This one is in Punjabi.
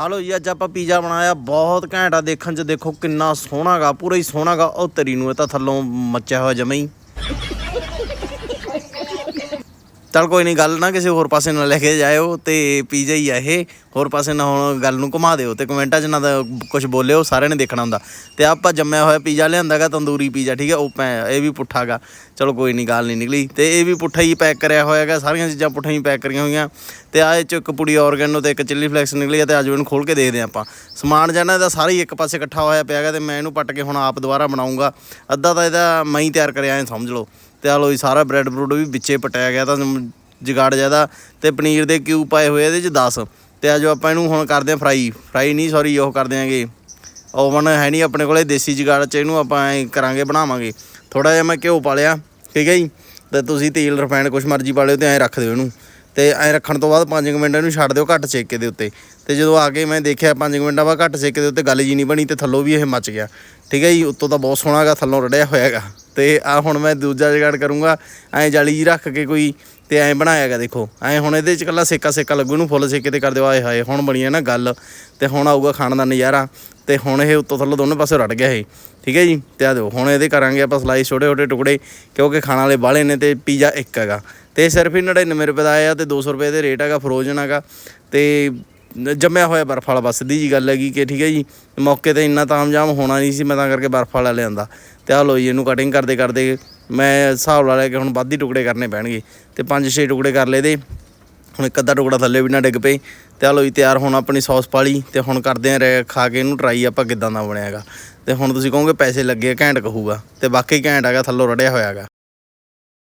ਆ ਲੋ ਜੀ, ਅੱਜ ਆਪਾਂ ਪੀਜ਼ਾ ਬਣਾਇਆ, ਬਹੁਤ ਘੈਂਟ ਆ, ਦੇਖਣ ਚ ਦੇਖੋ ਕਿੰਨਾ ਸੋਹਣਾਗਾ, ਪੂਰਾ ਹੀ ਸੋਹਣਾਗਾ। ਉਹ ਤਰੀ ਨੂੰ ਇਹ ਤਾਂ ਥੱਲੋਂ ਮੱਚਿਆ ਹੋਇਆ ਜਮਾ ਹੀ। ਚਲ ਕੋਈ ਨਹੀਂ, ਗੱਲ ਨਾ ਕਿਸੇ ਹੋਰ ਪਾਸੇ ਨਾ ਲੈ ਕੇ ਜਾਇਓ ਤੇ ਪੀਜ਼ਾ ਹੀ ਆ ਇਹ। ਹੋਰ ਪਾਸੇ ਨਾ ਹੁਣ ਗੱਲ ਨੂੰ ਘੁਮਾ ਦਿਓ ਤੇ ਕਮੈਂਟਾਂ 'ਚ ਨਾ ਕੁਝ ਬੋਲਿਓ, ਸਾਰਿਆਂ ਨੇ ਦੇਖਣਾ ਹੁੰਦਾ। ਤੇ ਆਪਾਂ ਜੰਮਿਆ ਹੋਇਆ ਪੀਜ਼ਾ ਲਿਆਂਦਾਗਾ, ਤੰਦੂਰੀ ਪੀਜ਼ਾ, ਠੀਕ ਹੈ? ਉਹ ਪੈ, ਇਹ ਵੀ ਪੁੱਠਾਗਾ। ਚਲੋ ਕੋਈ ਨਹੀਂ, ਗੱਲ ਨਹੀਂ ਨਿਕਲੀ। ਤੇ ਇਹ ਵੀ ਪੁੱਠਾ ਹੀ ਪੈਕ ਕਰਿਆ ਹੋਇਆਗਾ, ਸਾਰੀਆਂ ਚੀਜ਼ਾਂ ਪੁੱਠਾ ਹੀ ਪੈਕ ਕਰੀਆਂ ਹੋਈਆਂ। ਤੇ ਆਹ ਇਹ 'ਚ ਇੱਕ ਪੁੜੀ ਆਰਗੈਨੋ ਤੇ ਇੱਕ ਚਿੱਲੀ ਫਲੈਕਸ ਨਿਕਲੀ ਆ ਤੇ ਅੱਜ ਇਹਨੂੰ ਖੋਲ ਕੇ ਦੇਖਦੇ ਹਾਂ ਆਪਾਂ। ਸਮਾਨ ਜਾਨਾ ਇਹਦਾ ਸਾਰਾ ਹੀ ਇੱਕ ਪਾਸੇ ਇਕੱਠਾ ਹੋਇਆ ਪਿਆਗਾ ਤੇ ਮੈਂ ਇਹਨੂੰ ਪੱਟ ਕੇ ਹੁਣ ਆਪ ਦੁਬਾਰਾ ਬਣਾਉਂਗਾ ਅੱਧਾ ਤਾਂ ਇਹਦਾ ਮੈਂ ਹੀ ਤਿਆਰ ਕਰਿਆ, ਐ ਸਮਝ ਲਓ। ਤੇ ਆ ਲੋ ਜੀ, ਸਾਰਾ ਬ੍ਰੈਡ ਬਰੂਡ ਵੀ ਵਿੱਚੇ ਪਟਾਇਆ ਗਿਆ ਤਾਂ ਜਗਾੜ ਜ਼ਿਆਦਾ ਤੇ ਪਨੀਰ ਦੇ ਕਿਊਬ ਪਾਏ ਹੋਏ ਇਹਦੇ ਚ 10 ਤੇ ਆ ਜੋ ਆਪਾਂ ਇਹਨੂੰ ਹੁਣ ਕਰਦੇ ਆ ਫਰਾਈ ਫਰਾਈ ਨਹੀਂ ਸੌਰੀ ਉਹ ਕਰਦੇ ਆਂਗੇ। ਓਵਨ ਹੈ ਨਹੀਂ ਆਪਣੇ ਕੋਲੇ, ਦੇਸੀ ਜਗਾੜ ਚ ਇਹਨੂੰ ਆਪਾਂ ਐਂ ਕਰਾਂਗੇ, ਬਣਾਵਾਂਗੇ। ਥੋੜਾ ਜਿਹਾ ਮੈਂ ਘਿਓ ਪਾ ਲਿਆ, ਠੀਕ ਹੈ ਜੀ? ਤੇ ਤੁਸੀਂ ਤੇਲ ਰਿਫਾਈਨਡ ਕੁਛ ਮਰਜ਼ੀ ਪਾ ਲਿਓ ਤੇ ਐਂ ਰੱਖ ਦਿਓ ਇਹਨੂੰ। ਤੇ ਐਂ ਰੱਖਣ ਤੋਂ ਬਾਅਦ 5 ਮਿੰਟ ਇਹਨੂੰ ਛੱਡ ਦਿਓ ਘੱਟ ਸੇਕੇ ਦੇ ਉੱਤੇ। ਤੇ ਜਦੋਂ ਆ ਕੇ ਮੈਂ ਦੇਖਿਆ 5 ਮਿੰਟਾਂ ਬਾਅਦ ਘੱਟ ਸੇਕੇ ਦੇ ਉੱਤੇ ਗੱਲ ਜੀ ਨਹੀਂ ਬਣੀ ਤੇ ਥੱਲੋਂ ਵੀ ਇਹ ਮੱਚ ਗਿਆ। ਠੀਕ ਹੈ ਜੀ, ਉੱਤੋਂ ਤਾਂ ਬਹੁਤ ਸੋਹਣਾਗਾ ਥੱਲੋਂ ਰੜਿਆ ਹੋਇਆਗਾ ਤੇ ਆ ਹੁਣ ਮੈਂ ਦੂਜਾ ਜਗਾੜ ਕਰੂੰਗਾ, ਐਂ ਜਾਲੀ ਜੀ ਰੱਖ ਕੇ ਕੋਈ ਤੇ ਐਂ ਬਣਾਇਆਗਾ ਦੇਖੋ। ਐਂ ਹੁਣ ਇਹਦੇ ਚ ਕੱਲਾ ਸੇਕਾ ਸੇਕਾ ਲੱਗੂ ਇਹਨੂੰ, ਫੁੱਲ ਸੇਕੇ ਤੇ ਕਰ ਦਿਓ, ਆਏ ਹਾਏ, ਹੁਣ ਬਣੀ ਹੈ ਨਾ ਗੱਲ। ਤੇ ਹੁਣ ਆਊਗਾ ਖਾਣ ਦਾ ਨਜ਼ਾਰਾ। ਤੇ ਹੁਣ ਇਹ ਉੱਤੋਂ ਥੱਲੋਂ ਦੋਨੋਂ ਪਾਸੇ ਰੜ ਗਿਆ ਇਹ। ਠੀਕ ਹੈ ਜੀ, ਤੇ ਆ ਦਿਓ ਹੁਣ ਇਹਦੇ ਕਰਾਂਗੇ ਆਪਾਂ ਸਲਾਈਸ ਛੋਟੇ ਛੋਟੇ ਟੁਕੜੇ, ਕਿਉਂਕਿ ਖਾਣ ਵਾਲੇ ਬਾਹਲੇ ਨੇ ਤੇ ਪੀਜ਼ਾ ਇੱਕ ਹੈਗਾ। ਤੇ ਸਿਰਫ ਹੀ 99 ਰੁਪਏ ਦਾ ਆਇਆ ਤੇ 200 ਰੁਪਏ ਦੇ ਰੇਟ ਹੈਗਾ ਫਰੋਜ਼ਨ ਹੈਗਾ। ਤੇ ਜੰਮਿਆ ਹੋਇਆ ਬਰਫ ਵਾਲਾ ਬਸ ਸਿੱਧੀ ਜੀ ਗੱਲ ਹੈਗੀ ਕਿ ਠੀਕ ਹੈ ਜੀ। ਮੌਕੇ ਤੇ ਇੰਨਾ ਤਾਮਜਾਮ ਹੋਣਾ ਨਹੀਂ ਸੀ, ਮੈਂ ਤਾਂ ਕਰਕੇ ਬਰਫ ਵਾਲਾ ਲਿਆਂਦਾ। ਤੇ ਆ ਲੋ ਜੀ, ਇਹਨੂੰ ਕਟਿੰਗ ਕਰਦੇ ਕਰਦੇ ਮੈਂ ਹਿਸਾਬ ਲਾ ਲਿਆ ਕਿ ਹੁਣ ਵੱਧ ਹੀ ਟੁਕੜੇ ਕਰਨੇ ਪੈਣਗੇ। ਤੇ 5-6 ਟੁਕੜੇ ਕਰ ਲਏ ਦੇ। ਹੁਣ ਇੱਕ ਅੱਧਾ ਟੁਕੜਾ ਥੱਲੇ ਵੀ ਨਾ ਡਿੱਗ ਪਏ। ਤੇ ਆ ਲੋ ਜੀ, ਤਿਆਰ ਹੁਣ ਆਪਣੀ ਸੌਸ ਪਾਲੀ। ਤੇ ਹੁਣ ਕਰਦੇ ਆ ਰੇ- ਖਾ ਕੇ ਇਹਨੂੰ ਟਰਾਈ ਆਪਾਂ ਕਿਦਾਂ ਦਾ ਬਣਿਆਗਾ ਤੇ ਹੁਣ ਤੁਸੀਂ ਕਹੋਗੇ ਪੈਸੇ ਲੱਗੇ ਘੈਂਟ ਕਹੂਗਾ। ਤੇ ਵਾਕਈ ਘੈਂਟ ਹੈਗਾ, ਥੱਲੋਂ ਰੜਿਆ ਹੋਇਆਗਾ